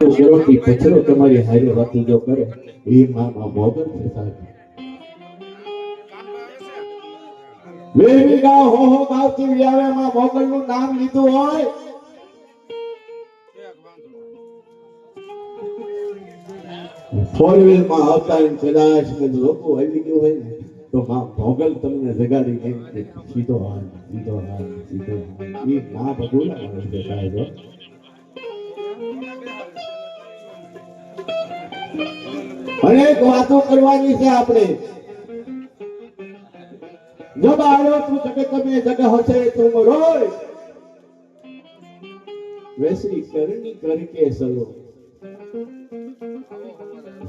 ગોળથી કચરો તમારી હારે વાતું જો કરે એ માં માં મોગલ છે સાહેબ વેરી ગા હો હો ગાવતી વ્યાવે માં મોગલ નું નામ લીધું હોય ફોર વ્હીલમાં આવતા હોય ને કદાચ ને લોકો આવી ગયું હોય ને તો માં મોગલ તમને જગાડી કેમ કે સીધો હાલ સીધો હાલ સીધો હાલ એ ના ભગુલા માણસ છે અનેક વાતો કરવાની છે આપણે. જબ આવ્યો છું જગ તમે જગ હશે તું રોય. વૈસી કરણી કરકે સલો.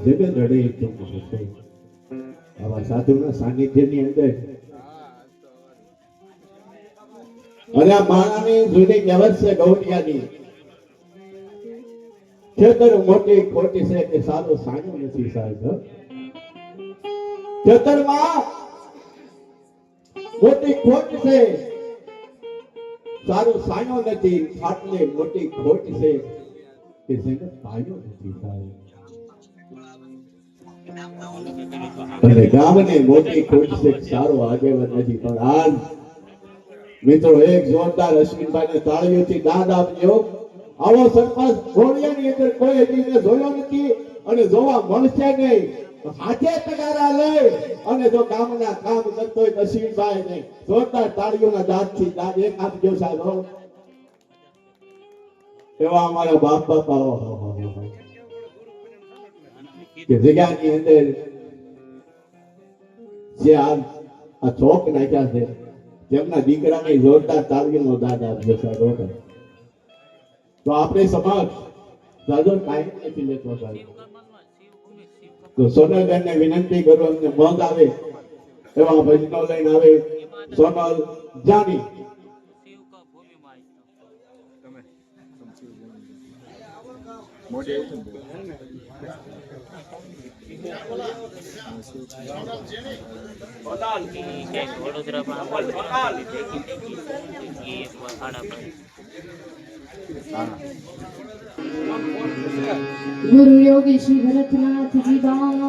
જગ રડે તું હશે. આવા સાધુના સાનિધ્યની અંદર. અને આ માણાની જૂની કહેવત છે ગૌટિયાની ખેતર મોટી ખોટી છે કે સારો સાનો નથી સાહેબ ખેતરમાં મોટી ખોટ છે. સારો સાનો નથી, ખાટલે મોટી ખોટ છે. કે જેને પાયો નથી સાહેબ. અને ગામને મોટી ખોટ છે, સારો આગેવાન નથી, પણ હાલ મિત્રો, એક જોરદાર અશ્વિનભાઈને તાળીઓથી દાદ આપજો. આવો સરપંચ ગોળિયાની અંદર કોઈ હજી જોયો નથી અને જોવા મળશે નહીં હાથે તગારા લઈ અને જો ગામના કામ કરતો હોય નસીબભાઈ ને જોરદાર તાળીઓના દાદથી દાંત એક આપજો સાહેબ એવા અમારા બાપ બાપા. કે જગ્યાની અંદર જે આ ચોક નાખ્યા છે તેમના દીકરાને જોરદાર તાળીઓનો દાદ આપજો સાહેબ. તો આપણે સમાજ દાદો કાયમ નથી લેતો તો સોનલબેન ને વિનંતી કરું, અમને મગ આવે એવા ભજનો લઈને આવે, સોનલ જાની. વડોદરામાં દેખી યોગી શ્રી ભરતનાથજી વાર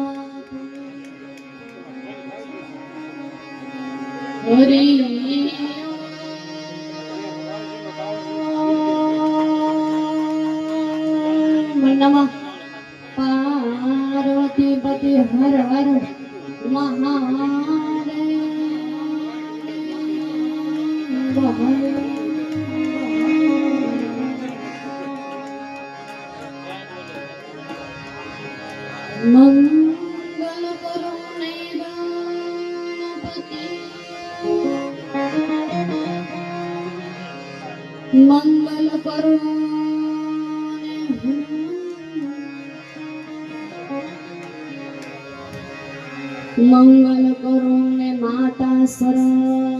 આડા sarah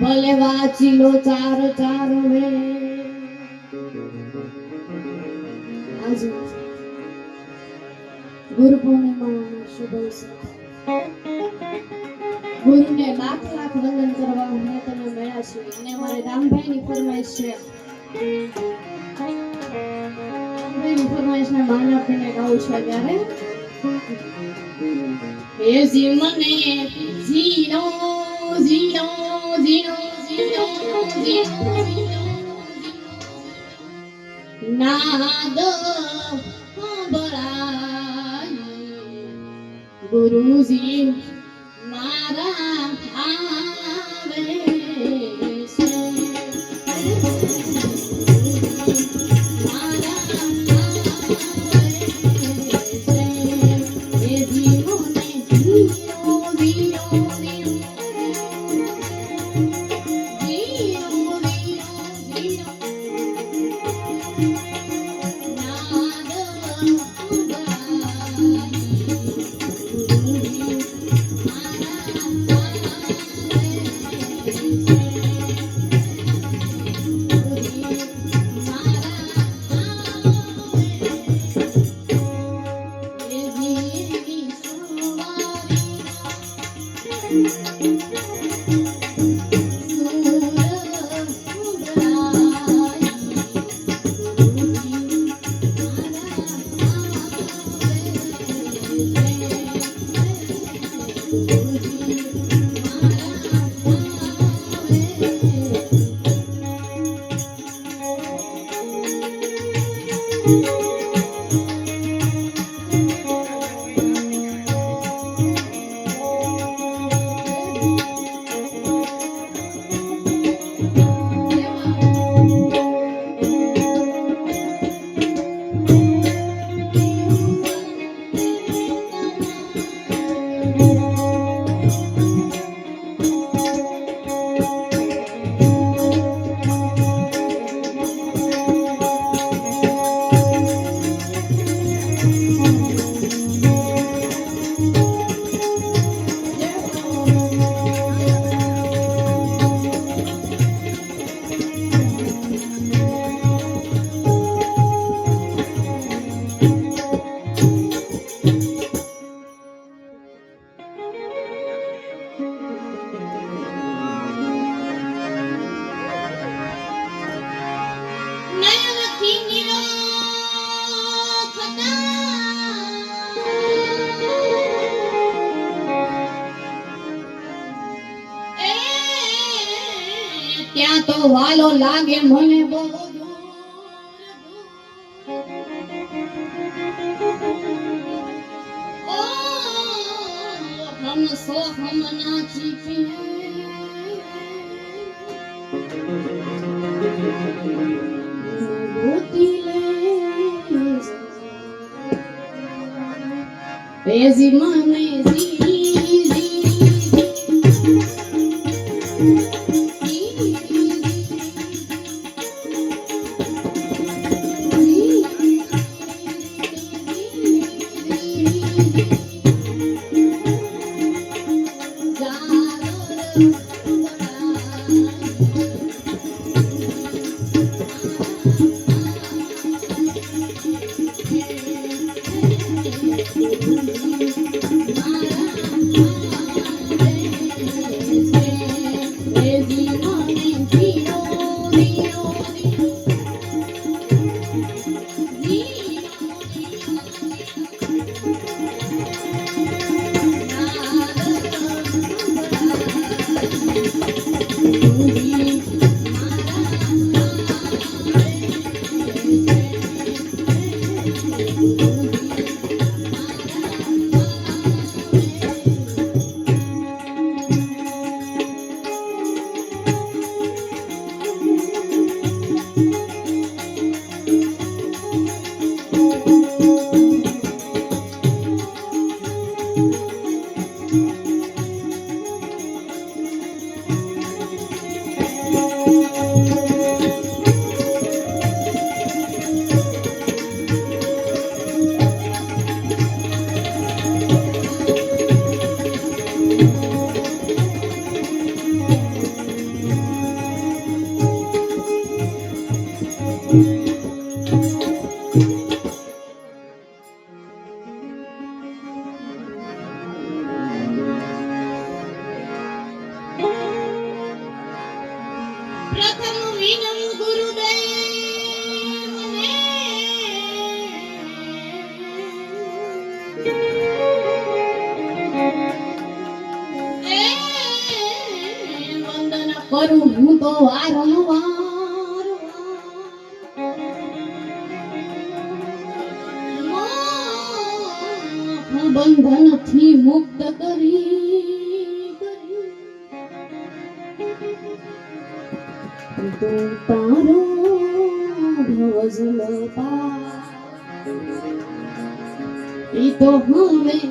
ભલે વાંચી લો ચાર ચાર મે ગુરુ પૂર્ણિમા શુભ ગુરુને લાખ લાખ વંદન કરવા હું તમે મળ્યા છું. અને મારે રામભાઈની ફરમાઈશ છે. રામભાઈની ફરમાઈશને માન આપીને ગાઉં છું ત્યારે હે જી મને જીનો Guruji તારો વાલો લાગે મને બહુ હમ સો હમ ના ચીકી Ezi mane ezi કરું હું તો વારંવાર. The who will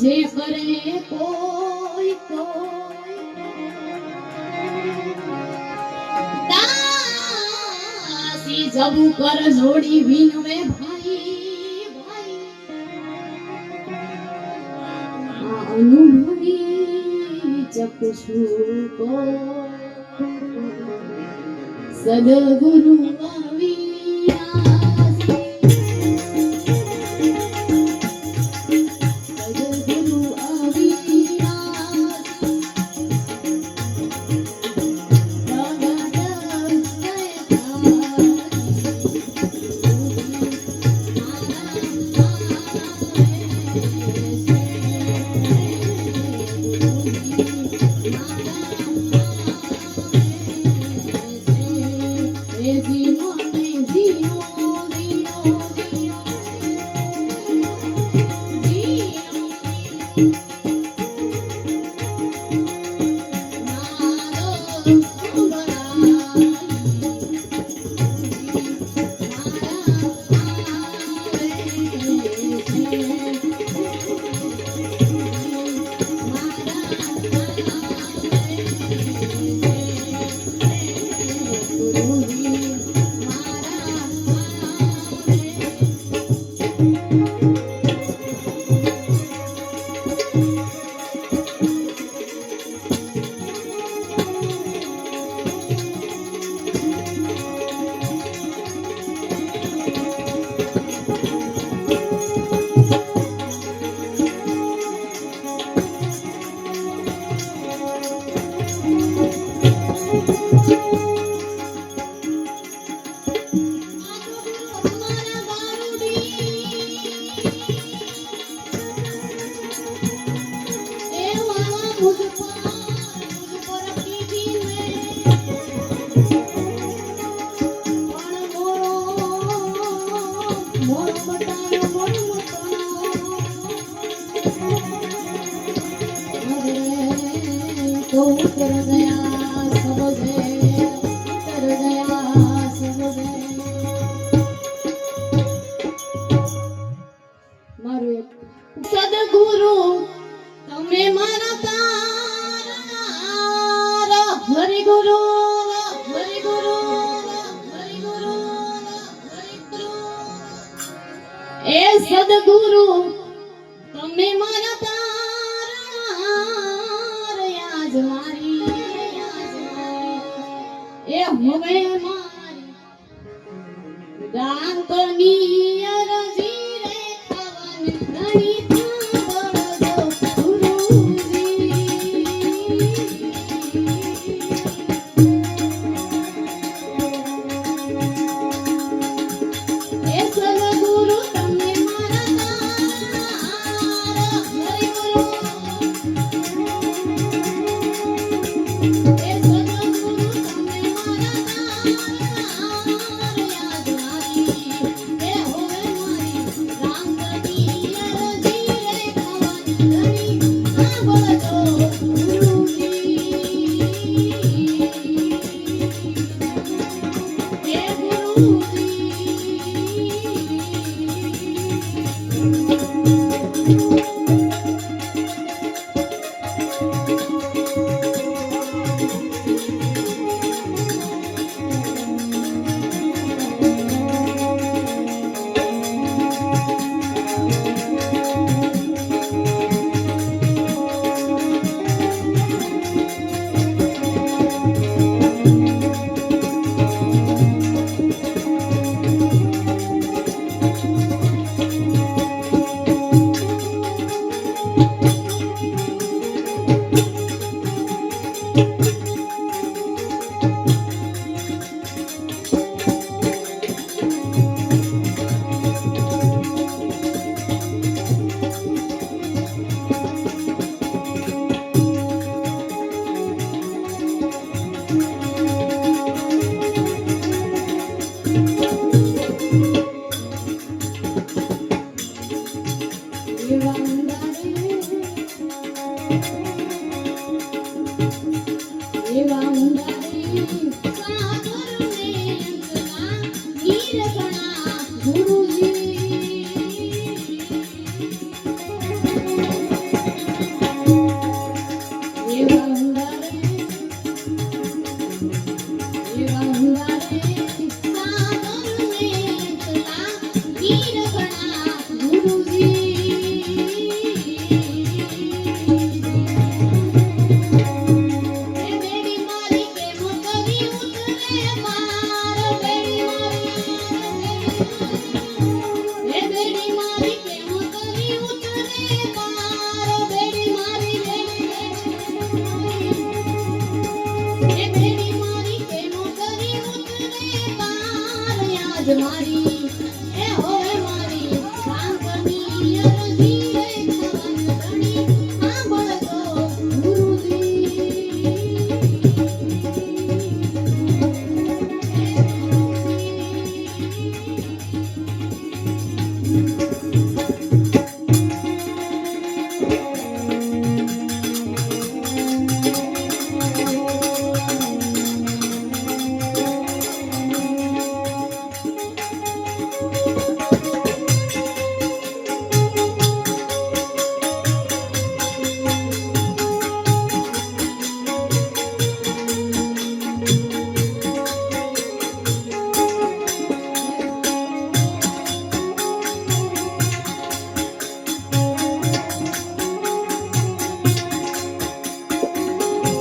જે કરે કોઈ કોઈ જબુ પર જોડી વિનવે ભાઈ ભાઈ. અનુભવી ચકશુ સદગુરુ fazer. Yeah.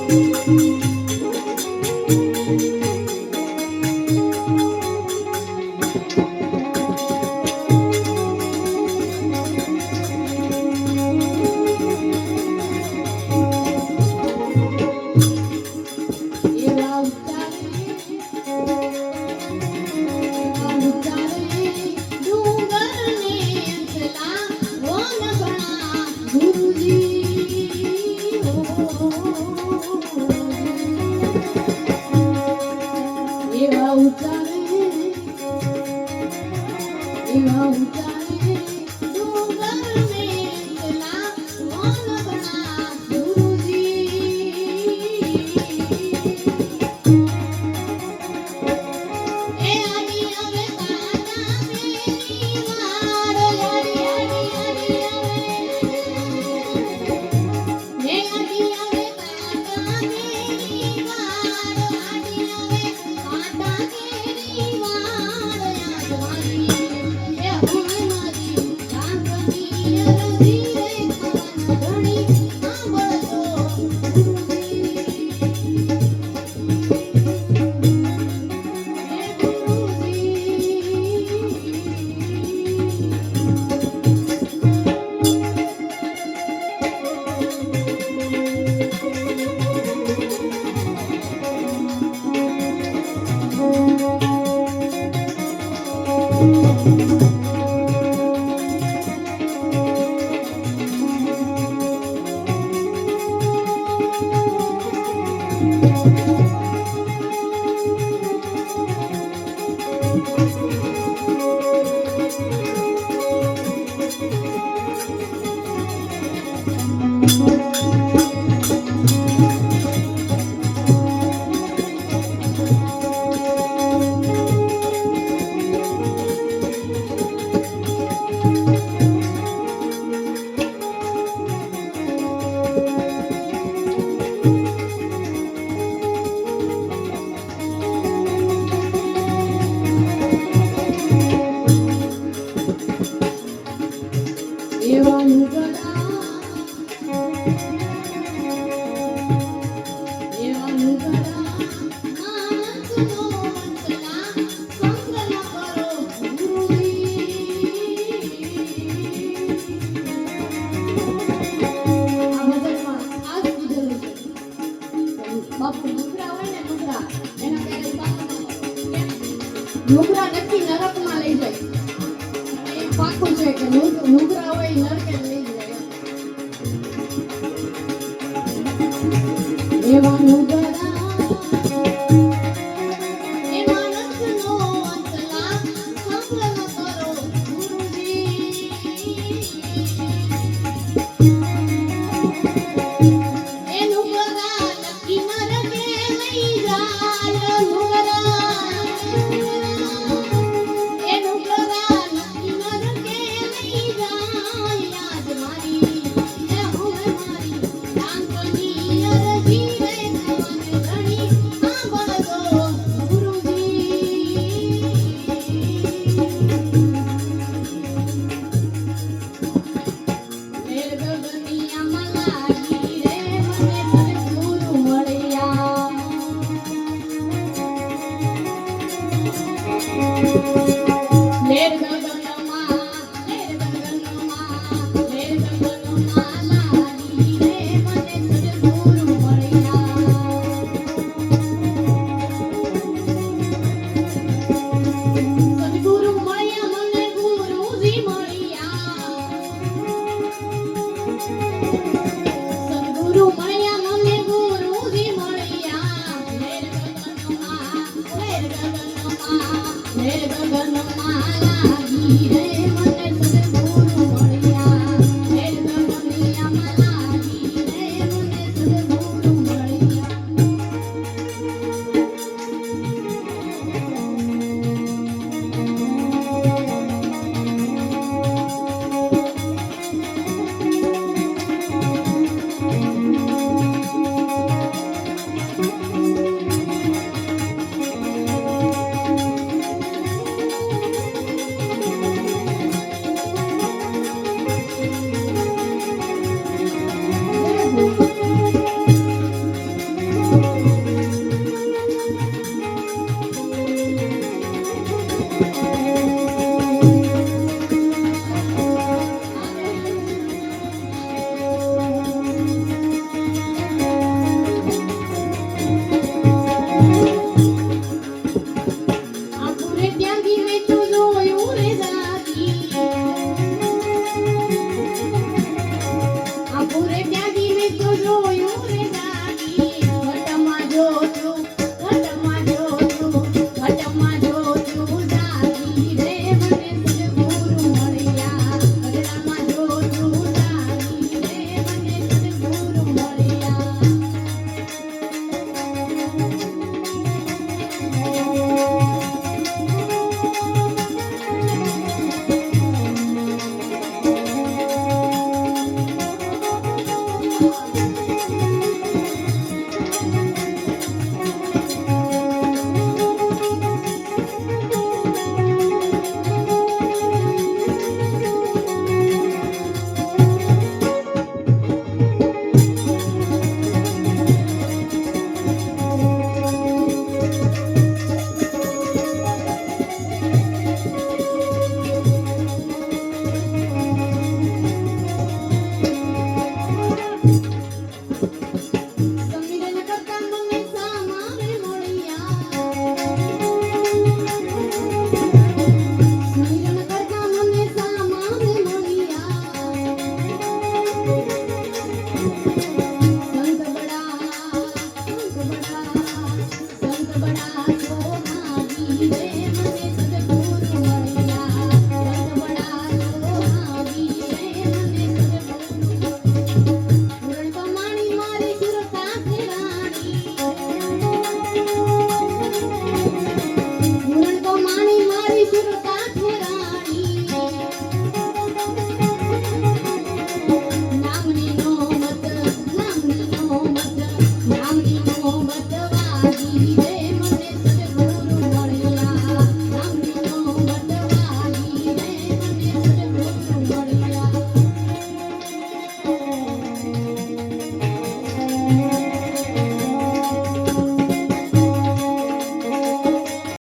Thank you. એવા